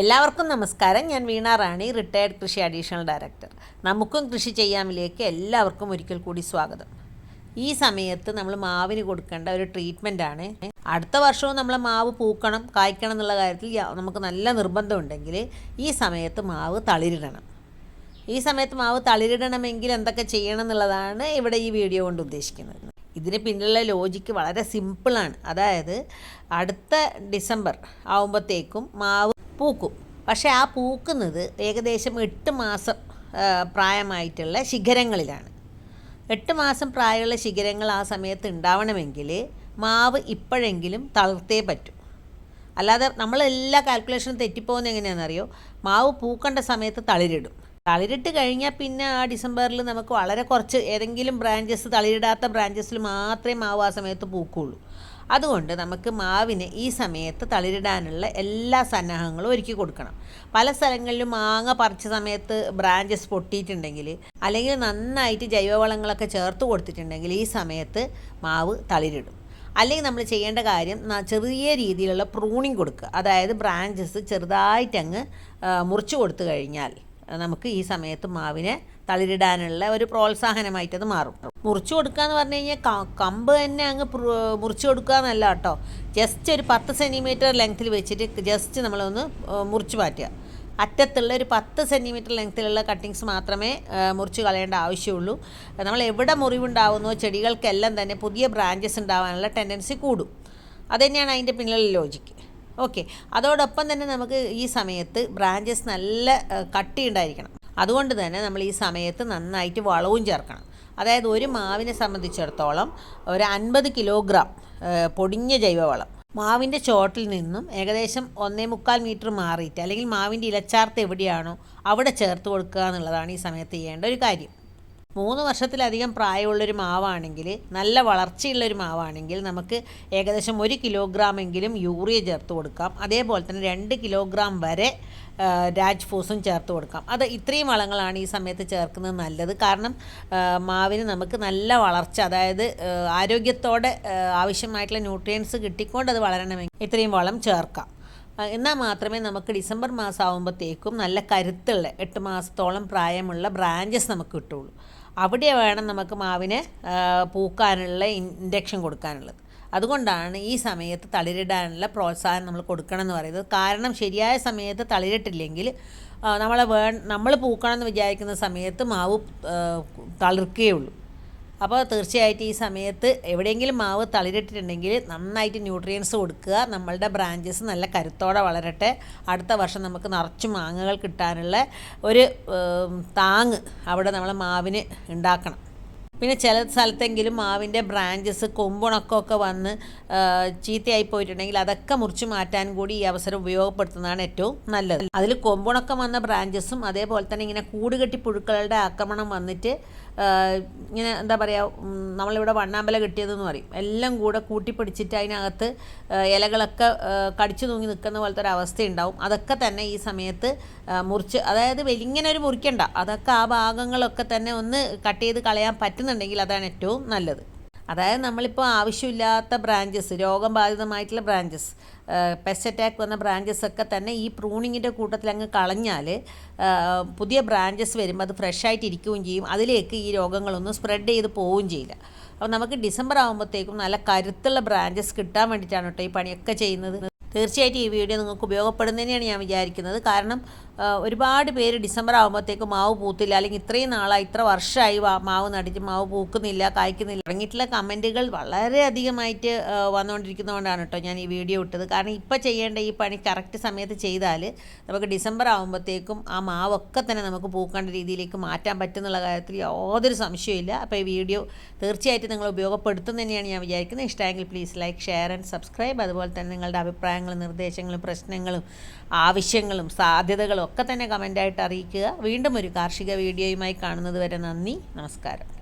എല്ലാവർക്കും നമസ്കാരം. ഞാൻ വീണ റാണി റിട്ടയർഡ് കൃഷി അഡീഷണൽ ഡയറക്ടർ നമുക്കും കൃഷി ചെയ്യാമിലേക്ക് എല്ലാവർക്കും ഒരിക്കൽ കൂടി സ്വാഗതം. ഈ സമയത്ത് നമ്മൾ മാവിന് കൊടുക്കേണ്ട ഒരു ട്രീറ്റ്മെന്റാണ് അടുത്ത വർഷവും നമ്മൾ മാവ് പൂക്കണം കായ്ക്കണം എന്നുള്ള കാര്യത്തിൽ നമുക്ക് നല്ല നിർബന്ധമുണ്ടെങ്കിൽ ഈ സമയത്ത് മാവ് തളിരിടണം. ഈ സമയത്ത് മാവ് തളിരിടണമെങ്കിൽ എന്തൊക്കെ ചെയ്യണം എന്നുള്ളതാണ് ഇവിടെ ഈ വീഡിയോ കൊണ്ട് ഉദ്ദേശിക്കുന്നത്. ഇതിന് പിന്നിലുള്ള ലോജിക്ക് വളരെ സിമ്പിളാണ് അതായത് അടുത്ത ഡിസംബർ ആവുമ്പോഴത്തേക്കും മാവ് പൂക്കും. പക്ഷേ ആ പൂക്കുന്നത് ഏകദേശം എട്ട് മാസം പ്രായമായിട്ടുള്ള ശിഖരങ്ങളിലാണ്. എട്ട് മാസം പ്രായമുള്ള ശിഖരങ്ങൾ ആ സമയത്ത് ഉണ്ടാവണമെങ്കിൽ മാവ് ഇപ്പോഴെങ്കിലും തളർത്തേ പറ്റൂ. അല്ലാതെ നമ്മളെല്ലാ കാൽക്കുലേഷനും തെറ്റിപ്പോകുന്നത് എങ്ങനെയാണെന്നറിയോ? മാവ് പൂക്കേണ്ട സമയത്ത് തളിരിടും. തളിരിട്ട് കഴിഞ്ഞാൽ പിന്നെ ആ ഡിസംബറിൽ നമുക്ക് വളരെ കുറച്ച് ഏതെങ്കിലും ബ്രാഞ്ചസ് തളിരിടാത്ത ബ്രാഞ്ചസിൽ മാത്രമേ മാവ് ആ സമയത്ത് പൂക്കുള്ളൂ അതുകൊണ്ട് നമുക്ക് മാവിന് ഈ സമയത്ത് തളിരിടാനുള്ള എല്ലാ സന്നാഹങ്ങളും ഒരുക്കി കൊടുക്കണം. പല സ്ഥലങ്ങളിലും മാങ്ങ പറിച്ച സമയത്ത് ബ്രാഞ്ചസ് പൊട്ടിയിട്ടുണ്ടെങ്കിൽ അല്ലെങ്കിൽ നന്നായിട്ട് ജൈവവളങ്ങളൊക്കെ ചേർത്ത് കൊടുത്തിട്ടുണ്ടെങ്കിൽ ഈ സമയത്ത് മാവ് തളിരിടും. അല്ലെങ്കിൽ നമ്മൾ ചെയ്യേണ്ട കാര്യം ചെറിയ രീതിയിലുള്ള പ്രൂണിങ് കൊടുക്കുക. അതായത് ബ്രാഞ്ചസ് ചെറുതായിട്ടങ്ങ് മുറിച്ചു കൊടുത്തു കഴിഞ്ഞാൽ നമുക്ക് ഈ സമയത്ത് മാവിനെ തളിരിടാനുള്ള ഒരു പ്രോത്സാഹനമായിട്ടത് മാറും. മുറിച്ചു കൊടുക്കുക എന്ന് പറഞ്ഞു കഴിഞ്ഞാൽ കമ്പ് തന്നെ അങ്ങ് മുറിച്ചു കൊടുക്കുക എന്നല്ല കേട്ടോ. ജസ്റ്റ് ഒരു പത്ത് സെന്റിമീറ്റർ ലെങ്ത്തിൽ വെച്ചിട്ട് ജസ്റ്റ് നമ്മളൊന്ന് മുറിച്ചു മാറ്റുക. അറ്റത്തുള്ള ഒരു പത്ത് സെന്റിമീറ്റർ ലെങ്ത്തിലുള്ള കട്ടിങ്സ് മാത്രമേ മുറിച്ച് കളയേണ്ട ആവശ്യമുള്ളൂ. നമ്മൾ എവിടെ മുറിവുണ്ടാവുന്നോ ചെടികൾക്കെല്ലാം തന്നെ പുതിയ ബ്രാഞ്ചസ് ഉണ്ടാവാനുള്ള ടെൻഡൻസി കൂടും. അതുതന്നെയാണ് അതിന്റെ പിന്നിലുള്ള ലോജിക്ക് ഓക്കെ. അതോടൊപ്പം തന്നെ നമുക്ക് ഈ സമയത്ത് ബ്രാഞ്ചസ് നല്ല കട്ടി ഉണ്ടായിരിക്കണം അതുകൊണ്ട് തന്നെ നമ്മൾ ഈ സമയത്ത് നന്നായിട്ട് വളവും ചേർക്കണം. അതായത് ഒരു മാവിനെ സംബന്ധിച്ചിടത്തോളം ഒരു അൻപത് കിലോഗ്രാം പൊടിഞ്ഞ ജൈവവളം. മാവിന്റെ ചോട്ടിൽ നിന്നും ഏകദേശം ഒന്നേ മുക്കാൽ മീറ്റർ മാറിയിട്ട് അല്ലെങ്കിൽ മാവിന്റെ ഇലച്ചാർത്ത് എവിടെയാണോ അവിടെ ചേർത്ത് കൊടുക്കുക എന്നുള്ളതാണ് ഈ സമയത്ത് ചെയ്യേണ്ട ഒരു കാര്യം. മൂന്ന് വർഷത്തിലധികം പ്രായമുള്ളൊരു മാവാണെങ്കിൽ നല്ല വളർച്ചയുള്ളൊരു മാവാണെങ്കിൽ നമുക്ക് ഏകദേശം ഒരു കിലോഗ്രാമെങ്കിലും യൂറിയ ചേർത്ത് കൊടുക്കാം. അതേപോലെ തന്നെ രണ്ട് കിലോഗ്രാം വരെ രാജ് ഫോസും ചേർത്ത് കൊടുക്കാം. അത് ഇത്രയും വളങ്ങളാണ് ഈ സമയത്ത് ചേർക്കുന്നത് നല്ലത്. കാരണം മാവിന് നമുക്ക് നല്ല വളർച്ച അതായത് ആരോഗ്യത്തോടെ ആവശ്യമായിട്ടുള്ള ന്യൂട്രിയൻസ് കിട്ടിക്കൊണ്ട് അത് വളരണമെങ്കിൽ ഇത്രയും വളം ചേർക്കാം. എന്നാൽ മാത്രമേ നമുക്ക് ഡിസംബർ മാസം ആകുമ്പോഴത്തേക്കും നല്ല കരുത്തുള്ള എട്ട് മാസത്തോളം പ്രായമുള്ള ബ്രാഞ്ചസ് നമുക്ക് കിട്ടുള്ളൂ അവിടെ വേണം നമുക്ക് മാവിന് പൂക്കാനുള്ള ഇൻഡക്ഷൻ കൊടുക്കാനുള്ളത്. അതുകൊണ്ടാണ് ഈ സമയത്ത് തളിരിടാനുള്ള പ്രോത്സാഹനം നമ്മൾ കൊടുക്കണം എന്ന് പറയുന്നത്. കാരണം ശരിയായ സമയത്ത് തളിരിട്ടില്ലെങ്കിൽ നമ്മളെ വേ നമ്മൾ പൂക്കണം എന്ന് വിചാരിക്കുന്ന സമയത്ത് മാവ് തളിർക്കേ തളിർക്കുകയുള്ളൂ അപ്പോൾ തീർച്ചയായിട്ടും ഈ സമയത്ത് എവിടെയെങ്കിലും മാവ് തളിരിട്ടിട്ടുണ്ടെങ്കിൽ നന്നായിട്ട് ന്യൂട്രിയൻസ് കൊടുക്കുക. നമ്മളുടെ ബ്രാഞ്ചസ് നല്ല കരുത്തോടെ വളരട്ടെ. അടുത്ത വർഷം നമുക്ക് നിറച്ച് മാങ്ങകൾ കിട്ടാനുള്ള ഒരു താങ് അവിടെ നമ്മൾ മാവിന് ഉണ്ടാക്കണം. പിന്നെ ചില സ്ഥലത്തെങ്കിലും മാവിന്റെ ബ്രാഞ്ചസ് കൊമ്പുണക്കമൊക്കെ വന്ന് ചീത്തയായി പോയിട്ടുണ്ടെങ്കിൽ അതൊക്കെ മുറിച്ച് മാറ്റാൻ കൂടി ഈ അവസരം ഉപയോഗപ്പെടുത്തുന്നതാണ് ഏറ്റവും നല്ലത്. അതിൽ കൊമ്പുണക്കം വന്ന ബ്രാഞ്ചസും അതേപോലെ തന്നെ ഇങ്ങനെ കൂടുകെട്ടി പുഴുക്കളുടെ ആക്രമണം വന്നിട്ട് ഇങ്ങനെ എന്താ പറയുക നമ്മളിവിടെ വണ്ണാമ്പല കിട്ടിയതെന്ന് പറയും. എല്ലാം കൂടെ കൂട്ടിപ്പിടിച്ചിട്ട് അതിനകത്ത് ഇലകളൊക്കെ കടിച്ചു തൂങ്ങി നിൽക്കുന്ന പോലത്തെ ഒരു അവസ്ഥയുണ്ടാവും. അതൊക്കെ തന്നെ ഈ സമയത്ത് മുറിച്ച് അതായത് വലിയ ഇങ്ങനെ ഒരു മുറിക്കണ്ട. അതൊക്കെ ആ ഭാഗങ്ങളൊക്കെ തന്നെ ഒന്ന് കട്ട് ചെയ്ത് കളയാൻ പറ്റുന്നുണ്ടെങ്കിൽ അതാണ് ഏറ്റവും നല്ലത്. അതായത് നമ്മളിപ്പോൾ ആവശ്യമില്ലാത്ത ബ്രാഞ്ചസ് രോഗം ബാധിതമായിട്ടുള്ള ബ്രാഞ്ചസ് പെസ്റ്റ് അറ്റാക്ക് വന്ന ബ്രാഞ്ചസ് ഒക്കെ തന്നെ ഈ പ്രൂണിങ്ങിന്റെ കൂട്ടത്തിൽ അങ്ങ് കളഞ്ഞാൽ പുതിയ ബ്രാഞ്ചസ് വരുമ്പോൾ അത് ഫ്രഷ് ആയിട്ട് ഇരിക്കുകയും ചെയ്യും. അതിലേക്ക് ഈ രോഗങ്ങളൊന്നും സ്പ്രെഡ് ചെയ്ത് പോവുകയും ചെയ്യില്ല. അപ്പോൾ നമുക്ക് ഡിസംബർ ആകുമ്പോഴത്തേക്കും നല്ല കരുത്തുള്ള ബ്രാഞ്ചസ് കിട്ടാൻ വേണ്ടിയിട്ടാണ് കേട്ടോ ഈ പണിയൊക്കെ ചെയ്യുന്നത്. തീർച്ചയായിട്ടും ഈ വീഡിയോ നിങ്ങൾക്ക് ഉപയോഗപ്പെടുന്നതിനെയാണ് ഞാൻ വിചാരിക്കുന്നത്. കാരണം ഒരുപാട് പേര് ഡിസംബർ ആകുമ്പോഴത്തേക്ക് മാവ് പൂത്തില്ല. അല്ലെങ്കിൽ ഇത്രയും നാളായി ഇത്ര വർഷമായി മാവ് നടിച്ച് മാവ് പൂക്കുന്നില്ല കായ്ക്കുന്നില്ല. ഇറങ്ങിയിട്ടുള്ള കമന്റുകൾ വളരെയധികമായിട്ട് വന്നുകൊണ്ടിരിക്കുന്നതുകൊണ്ടാണ് കേട്ടോ ഞാൻ ഈ വീഡിയോ ഇട്ടത്. കാരണം ഇപ്പോൾ ചെയ്യേണ്ട ഈ പണി കറക്റ്റ് സമയത്ത് ചെയ്താൽ നമുക്ക് ഡിസംബർ ആകുമ്പോഴത്തേക്കും ആ മാവൊക്കെ തന്നെ നമുക്ക് പൂക്കേണ്ട രീതിയിലേക്ക് മാറ്റാൻ പറ്റുന്നുള്ള കാര്യത്തിൽ യാതൊരു സംശയമില്ല അപ്പോൾ ഈ വീഡിയോ തീർച്ചയായിട്ടും നിങ്ങൾ ഉപയോഗപ്പെടുത്തും തന്നെയാണ് ഞാൻ വിചാരിക്കുന്നത്. ഇഷ്ടമെങ്കിൽ please like share and subscribe അതുപോലെ തന്നെ നിങ്ങളുടെ അഭിപ്രായങ്ങളും നിർദ്ദേശങ്ങളും പ്രശ്നങ്ങളും ആവശ്യങ്ങളും സാധ്യതകളും ഒക്കെ തന്നെ കമന്റായിട്ട് അറിയിക്കുക. വീണ്ടും ഒരു കാർഷിക വീഡിയോയുമായി കാണുന്നത് വരെ നന്ദി. നമസ്കാരം.